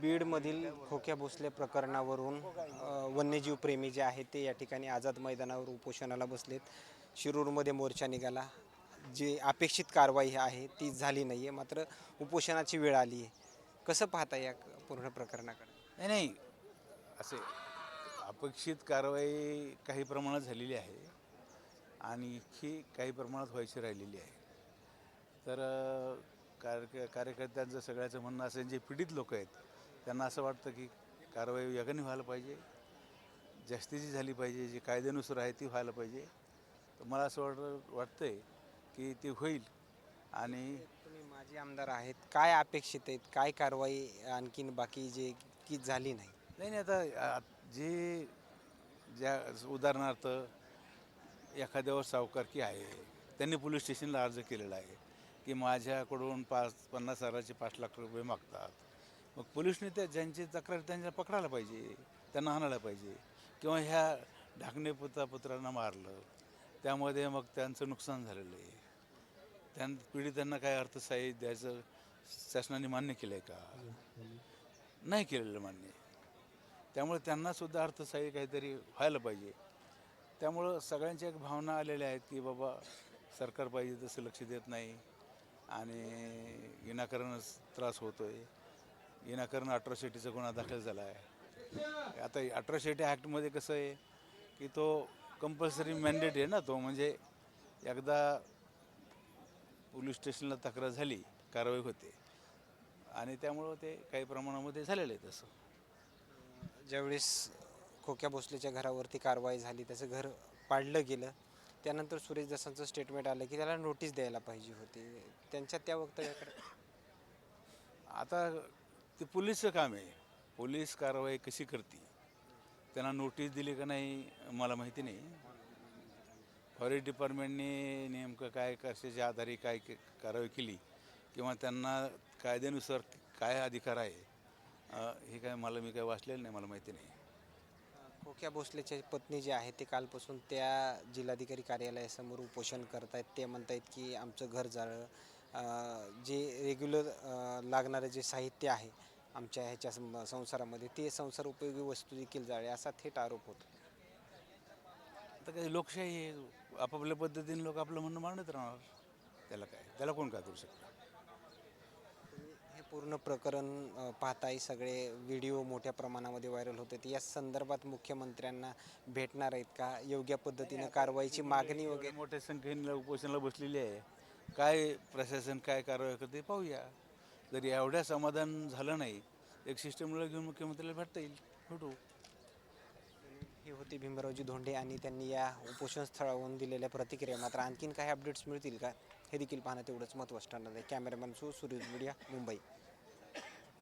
बीडमधील खोक्या भोसले प्रकरणावरून वन्यजीवप्रेमी वन्यजीव प्रेमी जे आहेत ते या ठिकाणी आझाद मैदानावर उपोषणाला बसलेत. शिरूरमध्ये मोर्चा निघाला. जी अपेक्षित कारवाई आहे ती झाली नाही आहे मात्र उपोषणाची वेळ आली आहे कसं पाहता या पूर्ण प्रकरणाकडे? नाही नाही. असे अपेक्षित कारवाई काही प्रमाणात झालेली आहे आणि ही काही प्रमाणात व्हायची राहिलेली आहे. तर कार्य कार्यकर्त्यांचं सगळ्याचं म्हणणं असेल जे पीडित लोक आहेत त्यांना असं वाटतं की कारवाई वेगाने व्हायला पाहिजे. जास्तीची झाली पाहिजे जी कायद्यानुसार आहे ती व्हायला पाहिजे. तर मला असं वाट वाटतंय की ती होईल. आणि तुम्ही माजी आमदार आहेत काय अपेक्षित आहेत काय कारवाई आणखीन बाकी जे की झाली नाही? नाही नाही आता आ, जे ज्या उदाहरणार्थ एखाद्यावर सावकारकी आहे त्यांनी पोलीस स्टेशनला अर्ज केलेला आहे की माझ्याकडून पाच पन्नास हजाराचे पाच लाख रुपये मागतात. मग पोलिसने त्या ज्यांची तक्रार त्यांना पकडायला पाहिजे त्यांना आणायला पाहिजे. किंवा ह्या ढाकणे पुता पुत्रांना मारलं त्यामध्ये मग त्यांचं नुकसान झालेलं आहे. त्यां पीडितांना काय अर्थसहाय्य द्यायचं शासनाने मान्य केलं आहे का? नाही केलेलं मान्य. त्यामुळे त्यांनासुद्धा अर्थसहाय्य काहीतरी व्हायला पाहिजे. त्यामुळं सगळ्यांच्या एक भावना आलेल्या आहेत की बाबा सरकार पाहिजे तसं लक्ष देत नाही आणि विनाकारणच त्रास होतो आहे विनाकारण अट्रॉसिटीचा गुन्हा दाखल झाला आहे आता अट्रॉसिटी ॲक्टमध्ये कसं आहे की तो कंपल्सरी मॅन्डेट आहे ना तो म्हणजे एकदा पोलीस स्टेशनला तक्रार झाली कारवाई होते. आणि त्यामुळं ते काही प्रमाणामध्ये झालेलं आहे तसं. ज्यावेळेस खोक्या भोसलेच्या घरावरती कारवाई झाली त्याचं घर पाडलं गेलं त्यानंतर सुरेश दसांचं स्टेटमेंट आलं की त्याला नोटीस द्यायला पाहिजे होती. त्यांच्या त्या वक्तव्याकडे आता ते पोलीसचं काम आहे. पोलीस कारवाई कशी करते? त्यांना नोटीस दिली का नाही मला माहिती नाही. फॉरेस्ट डिपार्टमेंटने नेमकं काय कशाच्या आधारे काय कारवाई केली किंवा त्यांना कायद्यानुसार काय अधिकार आहे हे काय मला मी काय वाचलेलं नाही मला माहिती नाही. खोक्या भोसलेच्या पत्नी जे आहे ते कालपासून त्या जिल्हाधिकारी कार्यालयासमोर उपोषण करत आहेत ते म्हणत आहेत की आमचं घर जाळं जे रेग्युलर लागणारं जे साहित्य आहे आमच्या ह्याच्या सं- संसारामध्ये ते संसार उपयोगी वस्तू देखील जाळे असा थेट आरोप होतो. आता काही लोकशाही आहे आपापल्या पद्धतीने लोक आपलं म्हणणं मांडत राहणार. त्याला काय? त्याला कोण काय करू शकतं? हे पूर्ण प्रकरण अ, पाहताय सगळे व्हिडिओ मोठ्या प्रमाणामध्ये व्हायरल होते या संदर्भात मुख्यमंत्र्यांना भेटणार आहेत का? योग्य पद्धतीनं कारवाईची मागणी वगैरे मोठ्या संख्येने उपोषणाला बसलेली आहे. काय प्रशासन काय कारवाई करते पाहूया. जर एवढ्या समाधान झालं नाही एक सिस्टमला घेऊन मुख्यमंत्र्याला भेटता येईल. भेटू. हे होते भीमरावजी धोंडे आणि त्यांनी या उपोषण स्थळावरून दिलेल्या प्रतिक्रिया. मात्र आणखीन काही अपडेट्स मिळतील का? हे देखील पाहणं तेवढंच महत्त्वाचं ठरणार आहे. Cameraman so Suresh media Mumbai.